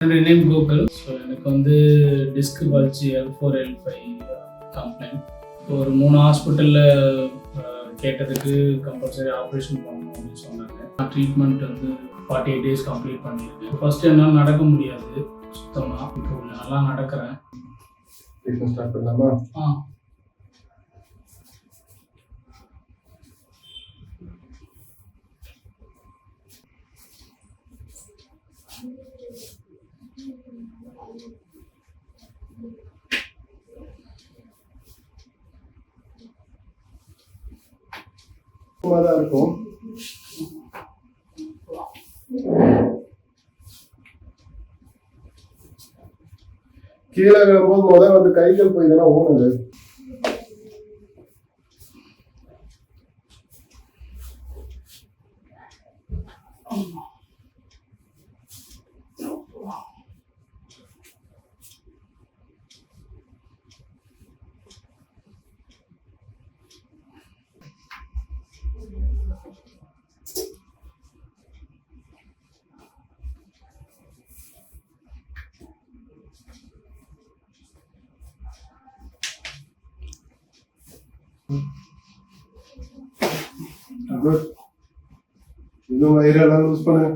என்னுடைய name Gokul. So எனக்கு வந்து டிஸ்க் வலிச்சு L four L five complaint ஒரு மூணு ஹாஸ்பிட்டலில் கேட்டதுக்கு கம்பல்சரி ஆப்ரேஷன் பண்ணணும் அப்படின்னு சொன்னாங்க. ட்ரீட்மெண்ட் வந்து ஃபார்ட்டி எயிட் டேஸ் கம்ப்ளீட் பண்ணியிருக்கேன் ஃபர்ஸ்ட் என்னால் நடக்க முடியாது. சுத்தமாக இப்போ நல்லா நடக்கிறேன். ட்ரீட்மெண்ட் ஸ்டார்ட் பண்ணலாமா? ஆ. சும்மா தான் இருக்கும். கீழே விழும்போது முதல்ல வந்து கைகள் போய் இதெல்லாம் ஓடுது. குட் இன்னும் வயிறெல்லாம் லூஸ் பண்ணு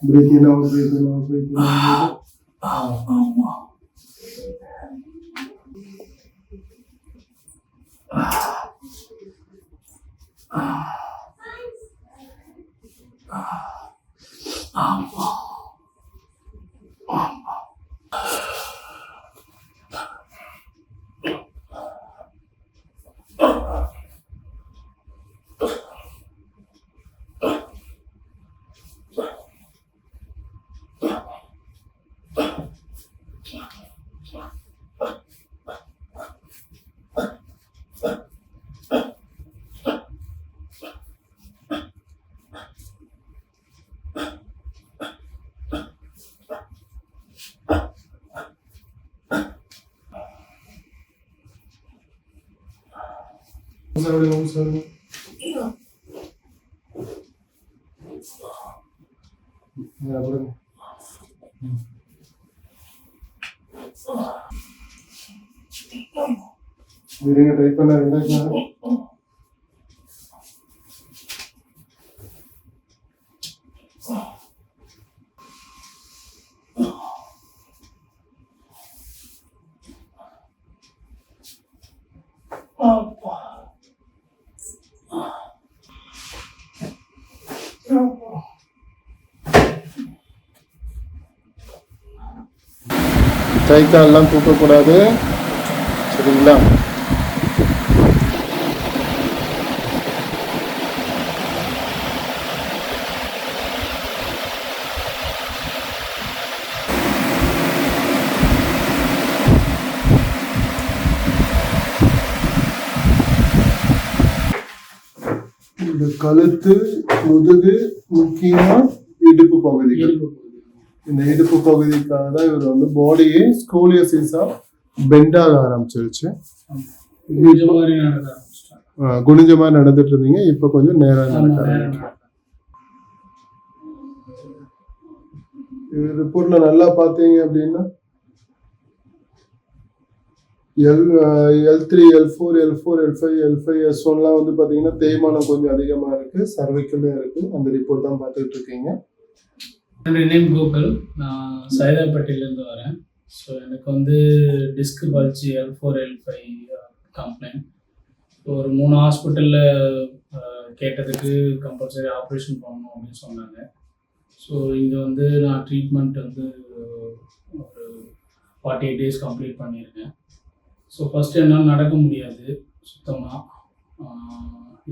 Breathe in out, breathe in out, breathe in out. 농사를 농사를 내가 그러면 이런 게다 있거나 이런 거. கை கால்லாம் தூக்கக்கூடாது. சரிங்களா? இந்த கழுத்து முதுகு முக்கியமா இடுப்பு பகுதிகள். இந்த இடுப்பு பகுதிக்காக தான் இவர் வந்து பாடியே ஸ்கோலியோசிஸா பெண்டாக ஆரம்பிச்சிருச்சு. இந்த மாதிரி நடக்க ஆரம்பிச்சிட்டாங்க ஆஹ் குனிஞ்ச மாதிரி நடந்துட்டு இருந்தீங்க இப்ப கொஞ்சம் நேரா நடக்க ரிப்போர்ட்ல நல்லா பார்த்தீங்க அப்படின்னா L L three L four L four L five L five S ஒன்லாம் வந்து பார்த்தீங்கன்னா தேய்மானம் கொஞ்சம் அதிகமாக இருக்குது சர்வைக்கலும் இருக்குது அந்த ரிப்போர்ட் தான் பார்த்துட்டு இருக்கீங்க. என்னுடைய நேம் கோகுல் நான் சைதாப்பட்டியிலேருந்து வரேன். ஸோ எனக்கு வந்து டிஸ்க் வலிச்சு L four L five complaint ஒரு மூணு ஹாஸ்பிட்டலில் கேட்டதுக்கு கம்பல்சரி ஆப்ரேஷன் பண்ணணும் அப்படின்னு சொன்னாங்க. ஸோ இங்கே வந்து நான் ட்ரீட்மெண்ட் வந்து ஒரு ஃபார்ட்டி எயிட் டேஸ் கம்ப்ளீட் பண்ணியிருக்கேன். ஸோ ஃபஸ்ட்டு என்னால் நடக்க முடியாது சுத்தமாக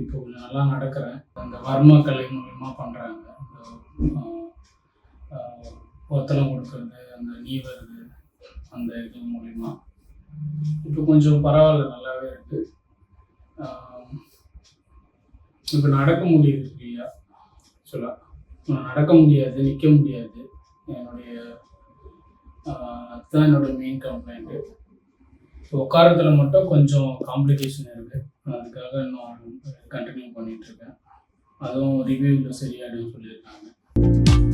இப்போ கொஞ்சம் நல்லா நடக்கிறேன். அந்த வர்ம கலை மூலயமா பண்ணுறாங்க ஒத்தலம் கொடுக்கறது அந்த நீ வருது அந்த இது மூலிமா இப்போ கொஞ்சம் பரவாயில்ல நல்லாவே இருக்கு. இப்போ நடக்க முடியுது இல்லையா சொல்ல. நடக்க முடியாது நிற்க முடியாது. என்னுடைய அதுதான் என்னோட மெயின் கம்ப்ளைண்ட்டு உட்காரத்துல மட்டும் கொஞ்சம் காம்ப்ளிகேஷன் இருக்கு. அதுக்காக இன்னும் கண்டினியூ பண்ணிட்டு இருக்கேன். அதுவும் ரிவ்யூவில் சரியாயிடும் சொல்லியிருக்காங்க.